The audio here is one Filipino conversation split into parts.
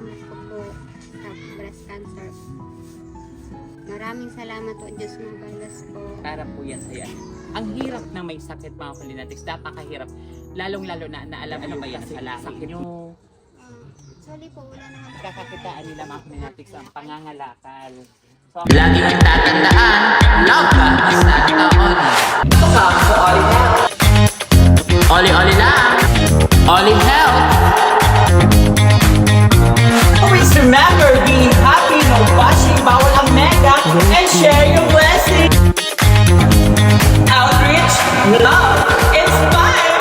gamot ko po sa breast cancer. Maraming salamat po Diyos mabalas po. Para po yan sa'yo. Ang hirap na may sakit mga kalinatics. Napakahirap. Lalong-lalo na, na alam ano ba yan sa lahi nyo. Ah, sorry po, wala naman. Kakakitaan nila mga kalinatics ang pangangalakal. So, Lagi mong tatandaan, love ka basta ka Oli. Come sa Oli Health. Oli Oli lang. Oli Health. Remember being happy, no bashing, bawal mega, and share your blessing. Outreach, love, inspire,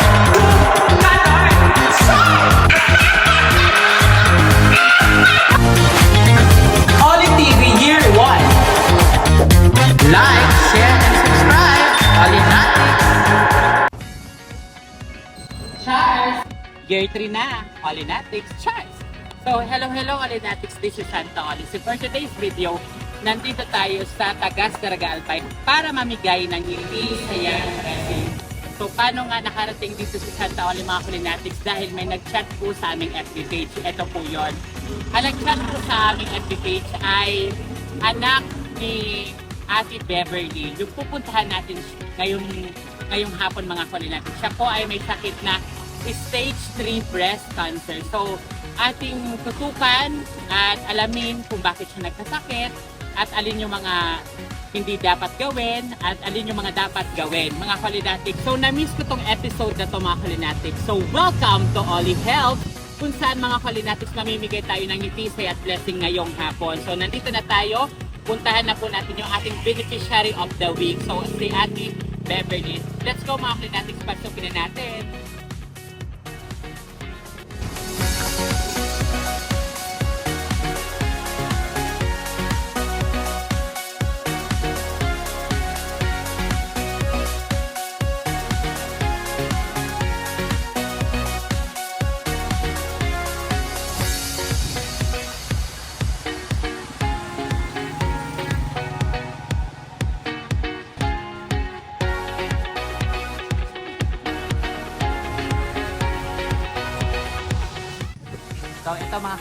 Year 1. Like, share, and subscribe. Oli natin. Charles! Year 3 na! So, hello, hello, Olinatics. This is Santa Oli. So, for today's video, nandito tayo sa Tagas, Caraga Alpay para mamigay ng hindi saya blessing. So, paano nga nakarating dito si Santa Oli mga Olinatics? Dahil may nag-chat po sa aming FB page. Ito po yon. Ang nag-chat po sa aming FB page ay anak ni Ate Beverly. Yung pupuntahan natin ngayong, ngayong hapon mga Olinatics. Siya po ay may sakit na stage 3 breast cancer. So, ating tutukan at alamin kung bakit siya nagkasakit at alin yung mga hindi dapat gawin at alin yung mga dapat gawin, mga kalinatik. So, na-miss ko tong episode na to mga kalinatik. So, welcome to Oli Health kung saan mga kalinatik mamimigay tayo ng ngitisay at blessing ngayong hapon. So, nandito na tayo. Puntahan na po natin yung ating beneficiary of the week. So, si Ate Beverly. Let's go mga kalinatik. Pasukin na natin.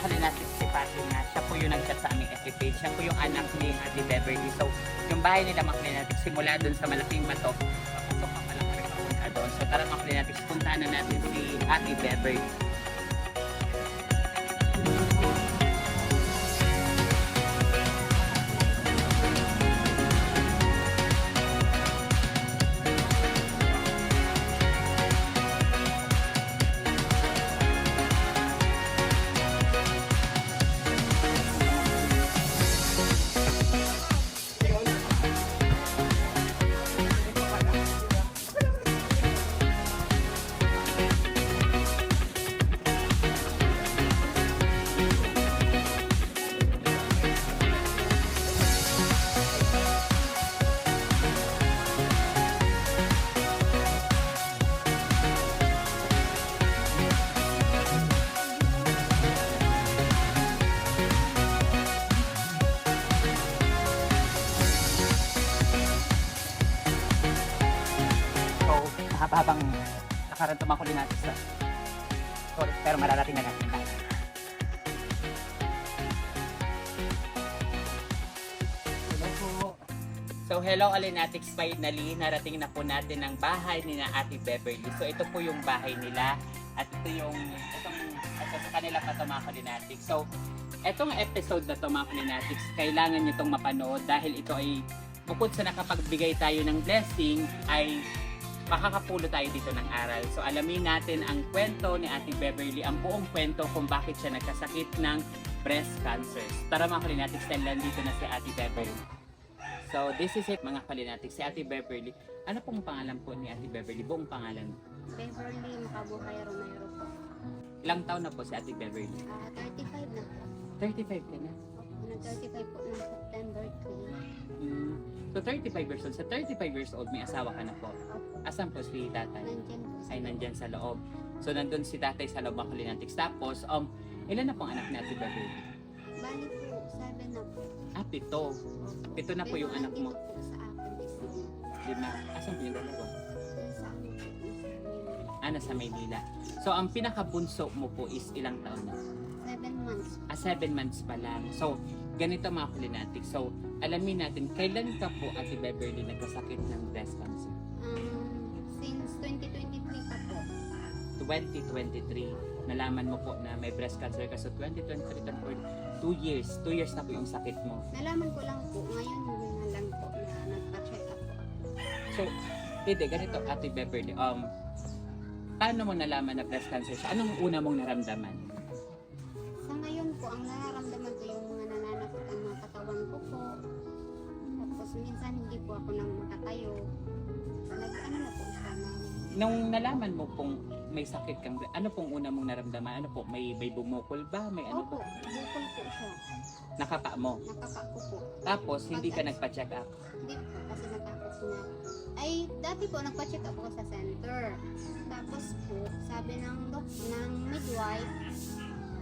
Kalinatik si Patty nga, siya po yung nag-chat sa aming FB page. Siya po yung anak ni Ate Beverly. So yung bahay nila mga kalinatik, simula doon sa malaking bato, papasok ang malaki papunta doon. So tara mga kalinatik, puntahan na natin si Ate Beverly. Habang nakarantom ako natin sa Sorry, pero mararating na natin tayo. Hello po. So, hello Alinatics. Finally, narating na po natin ang bahay ni na Ate Beverly. So, ito po yung bahay nila. At ito yung, itong, ito sa kanila mga Kalinatics. So, etong episode na to mga Kalinatics, kailangan nyo itong mapanood dahil ito ay bukod sa nakapagbigay tayo ng blessing ay makakapulo tayo dito ng aral. So alamin natin ang kwento ni Ate Beverly, ang buong kwento kung bakit siya nagkasakit ng breast cancer. Tara mga kalinatics, dahil nandito na si Ate Beverly. So this is it mga kalinatics, si Ate Beverly. Ano pong pangalan po ni Ate Beverly? Buong pangalan. Beverly Makabuhay Romero po. Ilang taon na po si Ate Beverly? Ah, 35 na po. 35 ka na. Nag-35 po 2. Mm. So 35 years old. Sa 35 years old, may asawa ka na po. Asan po si tatay? Nandyan po ay nandyan sa loob. So nandun si tatay sa loob ng Kalinatics. Tapos, um, ilan na pong anak ni Ate Beverly? Bali po, 7 na po. Ah, pito. Pito na po yung anak mo. Po sa akin is Lima. Asan po yung dalawa? sa akin po is Ah, nasa Maynila. So, ang pinakabunso mo po is ilang taon na? 7 months Ah, 7 months pa lang. So, ganito mga kulinatics. So, alamin natin, kailan ka po, Ate Beverly, nagkasakit ng breast cancer? Um, since 2023 pa po. 2023. Nalaman mo po na may breast cancer ka sa 2023 ka for 2 years. 2 years na po yung sakit mo. Nalaman ko lang po, ngayon na lang po na nagpa-check up po. So, hindi, ganito, Ate Beverly. Um, paano mo nalaman na breast cancer siya? Anong una mong naramdaman? Po ano na po siya na Nung nalaman mo pong may sakit kang, ano pong una mong naramdaman? Ano po, may, may bumukol ba? May ano Opo, po? bukol po siya. Nakapa mo. Nakaka ko po. Tapos, hindi ka nagpa-check up. Hindi po, kasi natakot na. Ay, dati po, nagpa-check up ako sa center. Tapos po, sabi ng, doc, ng midwife,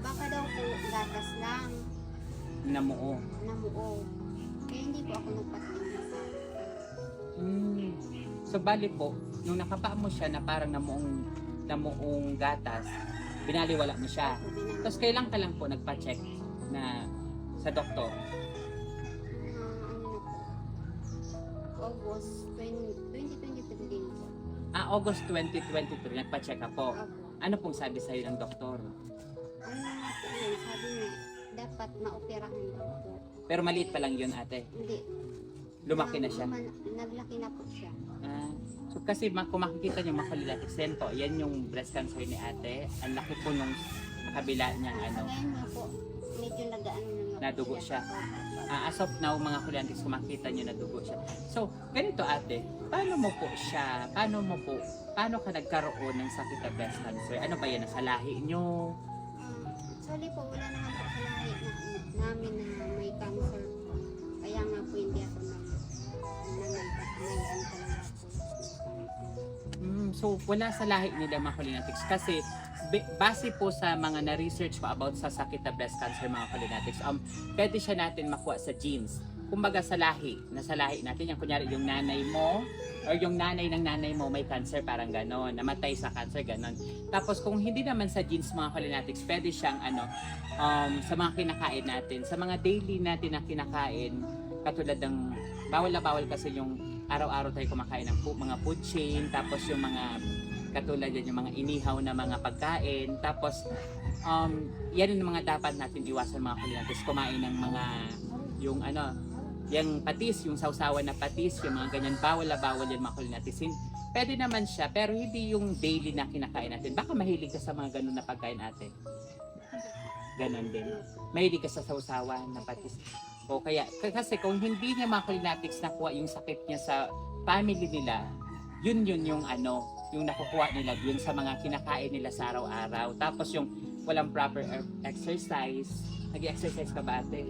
baka daw po gatas lang, Namuo. namuo. Kaya hindi po ako nagpatingin Mm. So, bali po, nung nakapa mo siya na parang namuong, namuong gatas, binaliwala mo siya. Tapos, kailan ka lang po nagpa-check na sa doktor? Ah, ano August 20, 2023 din po. Ah, August 2023, nagpa-check up po. Ano pong sabi sa'yo ng doktor? Ano na po yun, sabi niya, dapat maoperahan daw po. Pero maliit pa lang yun, ate. Hindi. Lumaki na siya. Naglaki na po siya. Ah, so kasi ma- kung makikita niyo makalilatik sento, yan yung breast cancer ni ate. Ang laki po nung sa kabila niyang ano. Ngayon nga po, medyo nagaano na nga po Nadugo siya. Ah, as of now, mga kulantis, kung makita niyo nadugo siya. So, ganito ate, paano mo po siya, paano mo po, paano ka nagkaroon ng sakit na breast cancer? Ano ba yan, nasa lahi niyo? Um, actually po, wala naman po sa lahi na, namin na so, wala sa lahi nila mga kulinatics kasi base po sa mga na-research ko about sa sakit na breast cancer mga kulinatics, um, pwede siya natin makuha sa genes. Kumbaga sa lahi, nasa lahi natin, yung kunyari yung nanay mo, or yung nanay ng nanay mo may cancer, parang ganon, namatay sa cancer, ganon. Tapos kung hindi naman sa genes mga kulinatics, pwede siyang ano, um, sa mga kinakain natin, sa mga daily natin na kinakain, katulad ng, bawal na bawal kasi yung araw-araw tayo kumakain ng mga food chain, tapos yung mga katulad yan yung mga inihaw na mga pagkain, tapos um, yan yung mga dapat natin iwasan mga kulinatics, kumain ng mga yung ano, yung patis, yung sausawan na patis, yung mga ganyan, bawal na bawal yan mga kulinatics. Hin- Pwede naman siya, pero hindi yung daily na kinakain natin. Baka mahilig ka sa mga ganun na pagkain ate. Ganon din. Mahilig ka sa sausawan na patis. O kaya, kasi kung hindi niya mga kulinatics nakuha yung sakit niya sa family nila, yun yun yung ano, yung nakukuha nila yun sa mga kinakain nila sa araw-araw. Tapos yung walang proper er- exercise. Nag-exercise ka ba ate?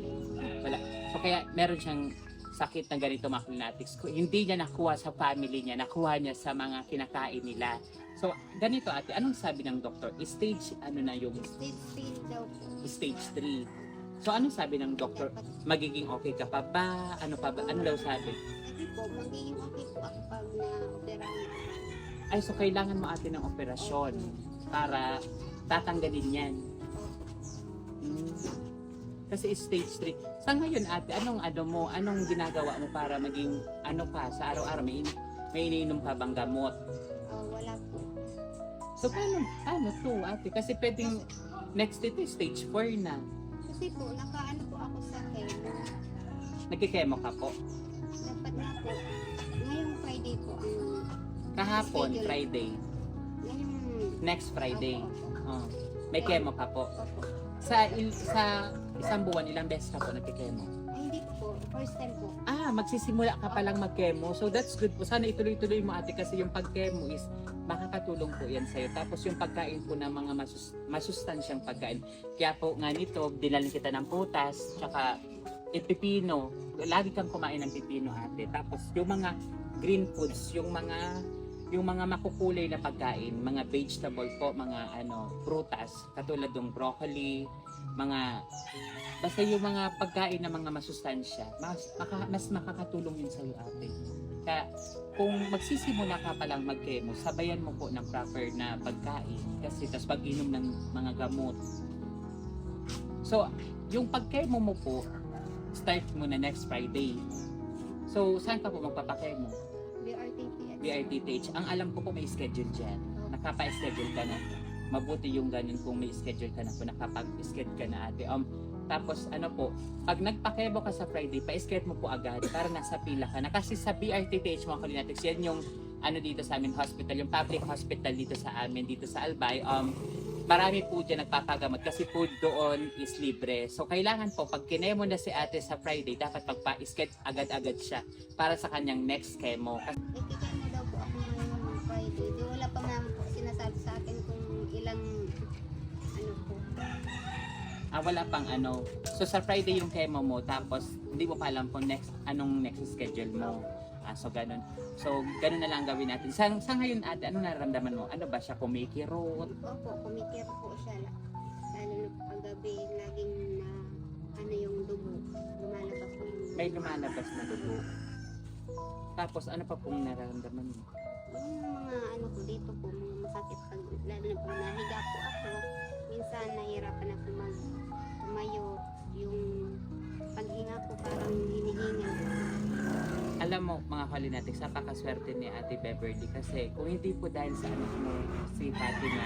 Wala. So kaya meron siyang sakit na ganito mga kulinatics. Kung Hindi niya nakuha sa family niya, nakuha niya sa mga kinakain nila. So ganito ate, anong sabi ng doktor? Stage ano na yung Stage 3 daw po. stage 3. So anong sabi ng doktor? Magiging okay ka pa ba? Ano pa ba? Ano daw sabi? sabi po, magiging okay ako pag na-operahan ako. Ay, so kailangan mo ate ng operasyon para tatanggalin yan. Mm. Kasi stage 3. Sa ngayon ate, anong ano mo, anong ginagawa mo para maging ano ka sa araw-araw? May, in- may iniinom ka bang gamot? Oh, wala po. So paano, paano to ate? Kasi pwedeng next ito stage 4 na. Kasi po, nakaano po ako sa chemo. Nagkikemo ka po. Dapat na po. Ngayong Friday po ang... Kahapon, Schedule. Friday. Ngayong... Next Friday. Opo, Oh. May kemo ka po. opo. Opo. Sa il, sa isang buwan, ilang beses ka po nagkikemo? Hindi po. First time po. Ah, magsisimula ka pa lang magkemo. So that's good po. Sana ituloy-tuloy mo ate kasi yung pagkemo is makakatulong po yan sa'yo. Tapos yung pagkain po ng mga masus masustansyang pagkain. Kaya po nga nito, dinalin kita ng putas, tsaka eh, pipino. Lagi kang kumain ng pipino ate. Tapos yung mga green foods, yung mga yung mga makukulay na pagkain, mga vegetable po, mga ano, prutas, katulad ng broccoli, mga basta yung mga pagkain na mga masustansya, mas, maka, mas makakatulong yun sa'yo ate. Kaya kung magsisimula ka pa lang mag-chemo, sabayan mo po ng proper na pagkain kasi tas pag-inom ng mga gamot. So, yung pag-chemo mo po, start mo na next Friday. So, saan ka po magpapakemo? BRTTH. BRTTH. Ang alam ko po may schedule dyan. Nakapa-schedule ka na. Mabuti yung ganun kung may schedule ka na po, nakapag-schedule ka na ate. Um, tapos ano po, pag nagpakebo ka sa Friday, pa-schedule mo po agad para nasa pila ka na. Kasi sa BRTTH mga kalinatics, yan yung ano dito sa amin hospital, yung public hospital dito sa amin, dito sa Albay. Um, marami po dyan nagpapagamot kasi po doon is libre. So, kailangan po, pag kinemo na si ate sa Friday, dapat magpa-schedule agad-agad siya para sa kanyang next chemo. Kasi Ikikay mo daw po ako ng Friday. Di wala pa nga sinasabi sa akin kung ilang. Ah, wala pang ano. So sa Friday yung chemo mo, tapos hindi mo pa alam kung next, anong next schedule mo. Ah, so ganun. So ganun na lang gawin natin. Sa, sa ngayon ate, ano nararamdaman mo? Ano ba siya? Kumikirot? Opo, kumikir po siya. Lalo na paggabi, laging na ano yung dugo. Lumalabas po yung May lumalabas na dugo. Tapos ano pa pong nararamdaman mo? Yung mga ano po dito po, mga masakit pag, lalo na pag nahiga po ako, minsan nahirapan ako mag tumayo, yung paghinga ko parang hinihingal. Alam mo, mga kalinatics, napakaswerte ni Ate Beverly kasi kung hindi po dahil sa anak mo, si Fatima.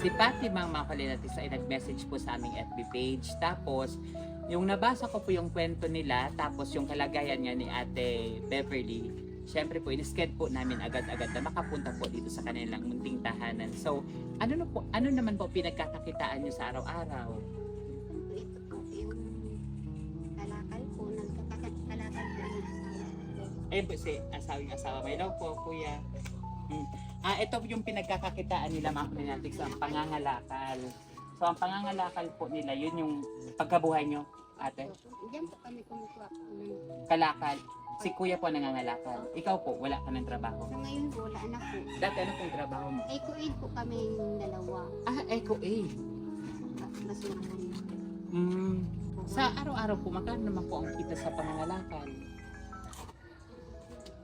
Si Fatima, mga kalinatics, ay nag-message po sa aming FB page. Tapos, yung nabasa ko po yung kwento nila, tapos yung kalagayan niya ni Ate Beverly, syempre po, in-sked po namin agad-agad na makapunta po dito sa kanilang munting tahanan. So, ano, na po, ano naman po pinagkakakitaan niyo sa araw-araw? Ito po, yung kalakal po, po ng asawa. Ayun po si asawa. May love po, kuya. Hmm. Ah, ito yung pinagkakakitaan nila mga kalinatics, ang pangangalakal. So, ang pangangalakal po nila, yun yung pagkabuhay nyo, ate. Diyan po kami kumukuha po ng Kalakal. Si kuya po nangangalakal. Ikaw po, wala ka ng trabaho. So ngayon po, wala na po. Dati, ano po yung trabaho mo? Eco-aid po kami dalawa. Ah, Eco Aid. Basurahan. Mm. Sa araw-araw po, magkano naman po ang kita sa pangangalakal?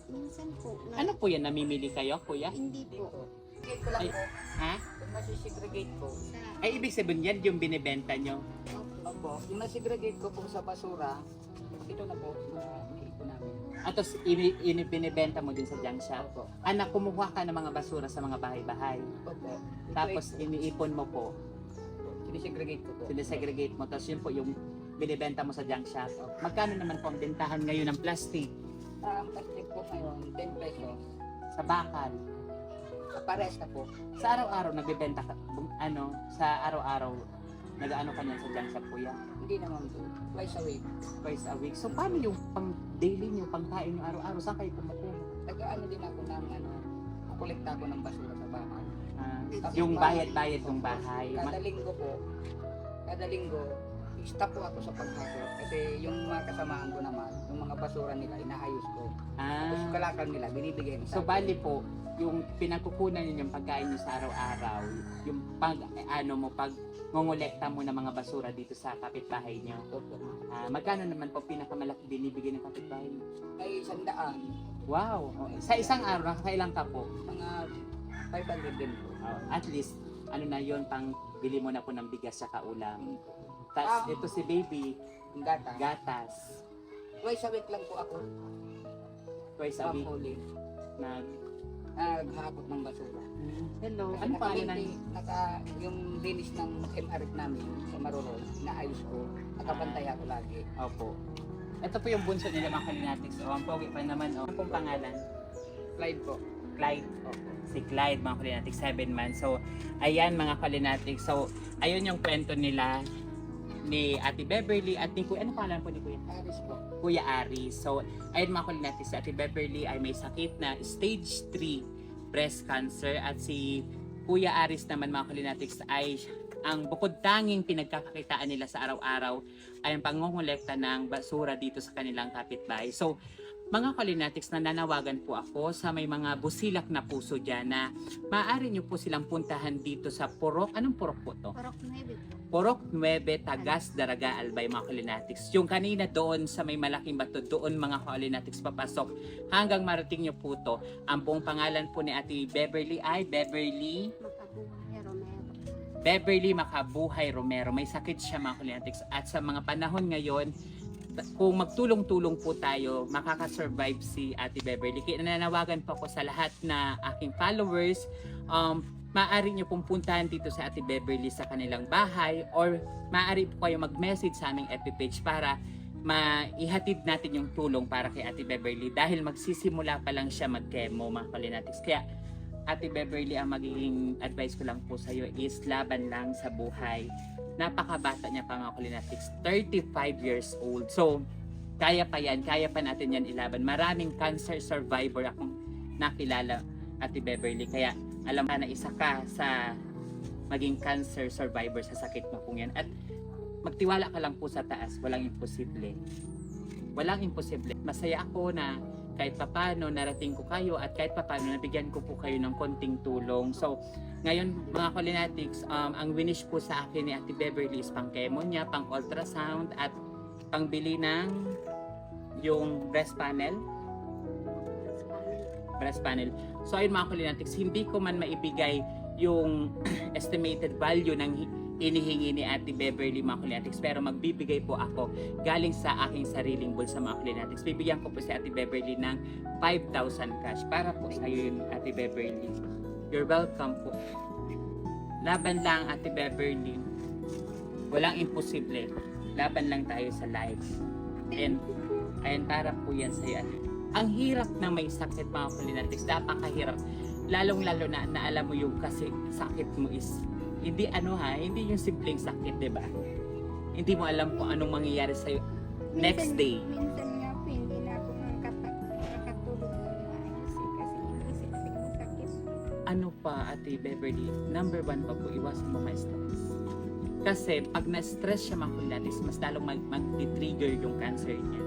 Minsan po, na, Ano po yan, namimili kayo, kuya? hindi po. Segregate ko lang Ay. po. Ha? Yung masisegregate ko. Sa, Ay, ibig sabihin yan yung binibenta nyo. opo. Opo, yung nasegregate ko po sa basura, ito na po, mga namin. At tapos, ini- ini- binibenta mo din sa junk shop. Opo. Anak, kumuha ka ng mga basura sa mga bahay-bahay. Opo. Tapos, iniipon mo po. sinisegregate ko po. Sinesegregate mo. Tapos, yun po yung binibenta mo sa junk shop. Magkano naman po ang bentahan ngayon ng plastic Ah, Ang plastic po ngayon, 10 pesos. sa bakal? Pares na po. Sa araw-araw, nagbebenta ka, ano, sa araw-araw, nag-ano ka niyan sa junk shop, kuya? Hindi naman po. Twice a week. Twice a week. So, paano yung pang daily niyo, pang kain niyo araw-araw? Saan kayo kumukuha? Nag-ano din ako ng ano, kolekta ko ng basura sa bahay. Ah, yung bayad-bayad ng bahay. Kada linggo po, kada linggo, stop po ako sa paghakot. Kasi yung mga kasamaan ko naman, yung mga basura nila, inaayos ko. Tapos yung ah, kalakal nila, binibigay ko so, bali po, yung pinagkukunan niyo yung pagkain niyo sa araw-araw, yung pag, ano mo, pag ngongolekta mo ng mga basura dito sa kapitbahay niyo. Ah, magkano naman po pinakamalaki binibigay ng kapitbahay niyo? Ay, sandaan, Wow! Sa isang araw, nakakailang ka po? mga 500 din po. Oh, at least, ano na yon pang bili mo na po ng bigas sa kaulam. Ah. Tapos ito si baby, gata. gatas. Twice a week lang po ako. Twice a week Pampuli. nag... Naghahakot ng basura. Hello, ano pa naka-maintain- naka, yung linis ng MRF namin sa Marolo, naayos ko. Nakapantay ako lagi. Opo. Ito po yung bunso nila mga kalinatics. O, ang pogi pa naman. O, ano pong pangalan? Clyde po. Clyde. Opo. Si Clyde, mga kalinatics, 7 months. So, ayan mga kalinatics. So, ayun yung kwento nila ni Ate Beverly at ni Kuya. Ano pangalan po ni Kuya? Aris po. Kuya Ari. So, ayun mga kalinatics, si Ate Beverly ay may sakit na stage 3 breast cancer at si Kuya Aris naman mga kalinatics ay ang bukod tanging pinagkakakitaan nila sa araw-araw ay ang pangongolekta ng basura dito sa kanilang kapitbahay. So, mga kalinatics, nananawagan po ako sa may mga busilak na puso dyan na maaari nyo po silang puntahan dito sa Purok. Anong Purok po to? Parok 9 po. Porok 9 Tagas Daraga Albay mga kalinatics. Yung kanina doon sa may malaking bato, doon mga kalinatics papasok. Hanggang marating nyo po to. Ang buong pangalan po ni Ate Beverly ay Beverly Makabuhay Romero. Beverly Makabuhay Romero. May sakit siya mga kulinatics. At sa mga panahon ngayon, kung magtulong-tulong po tayo, makakasurvive si Ate Beverly. Kaya nananawagan po ako sa lahat na aking followers, um, maaari nyo pong puntahan dito sa Ate Beverly sa kanilang bahay or maaari po kayo mag-message sa aming FB page para maihatid natin yung tulong para kay Ate Beverly dahil magsisimula pa lang siya mag-chemo mga kalinatics. Kaya Ate Beverly, ang magiging advice ko lang po sa iyo is laban lang sa buhay. Napakabata niya pa mga kalinatics, 35 years old. So, kaya pa yan, kaya pa natin yan ilaban. Maraming cancer survivor akong nakilala, Ate Beverly. Kaya alam ka na isa ka sa maging cancer survivor sa sakit mo pong yan. At magtiwala ka lang po sa taas, walang imposible. Walang imposible. Masaya ako na kahit papano narating ko kayo at kahit papano nabigyan ko po kayo ng konting tulong. So, ngayon mga Colinatics, um, ang winish po sa akin ni Ate Beverly is pang chemo pang ultrasound at pangbili ng yung breast panel breast panel. So ayun mga Colinatics, hindi ko man maibigay yung estimated value ng inihingi ni Ate Beverly mga Colinatics pero magbibigay po ako galing sa aking sariling bulsa mga Colinatics. Bibigyan ko po si Ate Beverly ng 5,000 cash para po sa iyo yun Ate Beverly. You're welcome po. Laban lang Ate Beverly. Walang imposible. Laban lang tayo sa life. And Ayan, para po yan sa yan. Ang hirap na may sakit mga kulinatics, napakahirap. Lalong-lalo na, na alam mo yung kasi sakit mo is, hindi ano ha, hindi yung simpleng sakit, di ba? Hindi mo alam kung anong mangyayari sa'yo next Minsan- day. Minsan nga po, hindi na ako makakatulog ng maayos eh, kasi isip-isip ng sakit. Ano pa, Ate Beverly, number one pa po, iwasan mo ma-stress. Kasi pag na-stress siya mga kulinatics, mas lalong mag- mag-trigger yung cancer niya.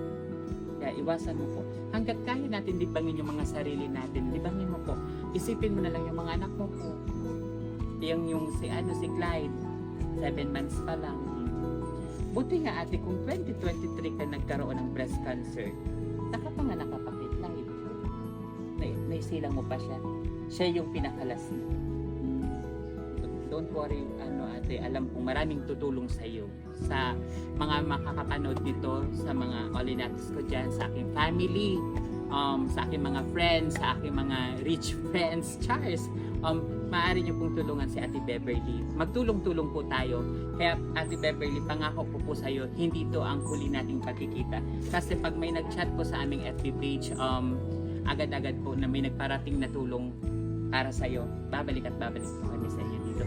Kaya iwasan mo po. Hanggat kaya natin libangin yung mga sarili natin, libangin mo po. Isipin mo na lang yung mga anak mo po. Yung, yung si, ano, si Clyde, seven months pa lang. Buti nga ate, kung 2023 ka nagkaroon ng breast cancer, nakapanganak ka pa kay Clyde. Na, naisilang mo pa siya. Siya yung pinakalasi. Don't worry, ano ate, alam kong maraming tutulong sa iyo sa mga makakapanood nito, sa mga Olinatis ko dyan, sa aking family, um, sa aking mga friends, sa aking mga rich friends, Charles. Um, maaari niyo pong tulungan si Ate Beverly. Magtulong-tulong po tayo. Kaya Ate Beverly, pangako ko po sa iyo, hindi to ang huli nating pagkikita. Kasi pag may nag-chat po sa aming FB page, um, agad-agad po na may nagparating na tulong para sa iyo, babalik at babalik po kami sa inyo dito.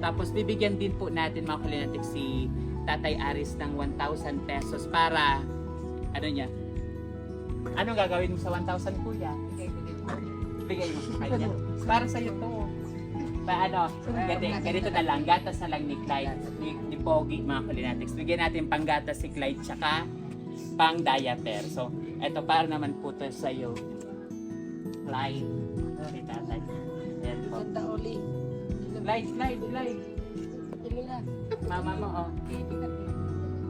Tapos bibigyan din po natin mga kulinatik si Tatay Aris ng 1,000 pesos para ano niya? Anong gagawin mo sa 1,000 kuya? Bigay mo sa kanya. Para sa iyo to. Pa ano, ganito, ganito na lang, gatas na lang ni Clyde, ni, ni Pogi, mga kulinatics. Bigyan natin pang gatas si Clyde, tsaka pang diaper. So, eto para naman po to sa iyo. Clyde, si tatay. Ayan po. Ganda uli. Clyde, Clyde, Clyde. Mama mo, oh.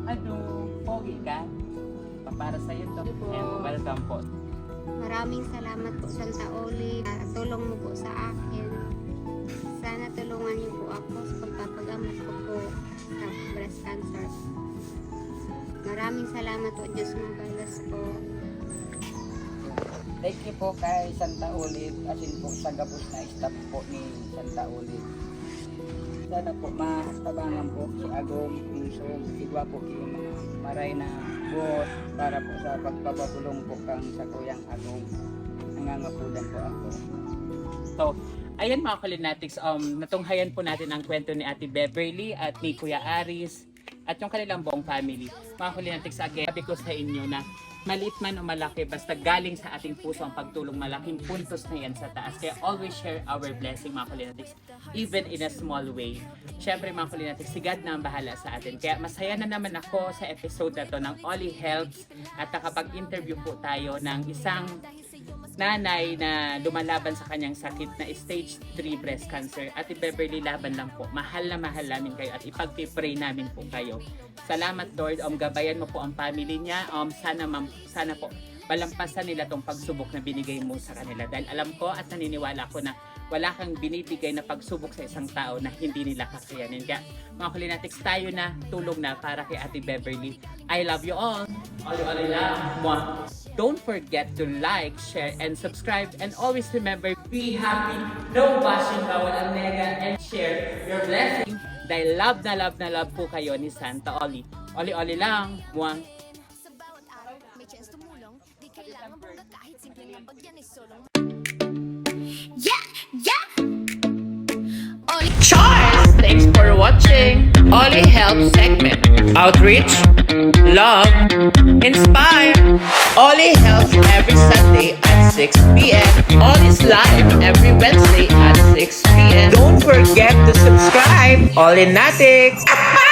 Ano, pogi ka? Pa- Para sa iyo to. Sige po. Ayan, welcome po. Maraming salamat po Santa Oli. Tulong mo po sa akin. Sana tulungan niyo po ako sa pagpapagamot ko po sa breast cancer. Maraming salamat po Diyos Mabalas po. Thank you po kay Santa Ulit, asin po sa gabos na staff po ni Santa Ulit. Sana po matabangan po si Agong, Piso, sigwa po yung mga maray na boss para po sa pagpapatulong po kang sa kuyang Agong. Nangangapudan po ako. So, ayan mga kulinatics, um, natunghayan po natin ang kwento ni Ate Beverly at ni Kuya Aris at yung kanilang buong family. Mga kulinatics, again, sabi ko sa inyo na maliit man o malaki, basta galing sa ating puso ang pagtulong, malaking puntos na yan sa taas. Kaya always share our blessing mga kulinatics, even in a small way. Siyempre mga kulinatics, si God na ang bahala sa atin. Kaya masaya na naman ako sa episode na to ng Ollie Helps at nakapag-interview po tayo ng isang nanay na lumalaban sa kanyang sakit na stage 3 breast cancer. At Beverly, laban lang po. Mahal na mahal namin kayo at ipag-pray namin po kayo. Salamat Lord, um, gabayan mo po ang family niya. Um, sana, ma'am, sana po malampasan nila tong pagsubok na binigay mo sa kanila. Dahil alam ko at naniniwala ko na wala kang binibigay na pagsubok sa isang tao na hindi nila kakayanin. Kaya mga Kulinatics, tayo na, tulong na para kay Ate Beverly. I love you all. Oli-oli lang. Mwah. Don't forget to like, share, and subscribe. And always remember, be happy, no bashing, bawal ang nega, and share your blessing. Dahil love na love na love po kayo ni Santa Oli. Oli-oli lang. Solong Yeah! Yeah! Oli Charles! Thanks for watching Ollie Help segment. Outreach, love, inspire. Ollie helps every Sunday 6 p.m. All is live every Wednesday at 6 p.m. Don't forget to subscribe. Ollie Natics!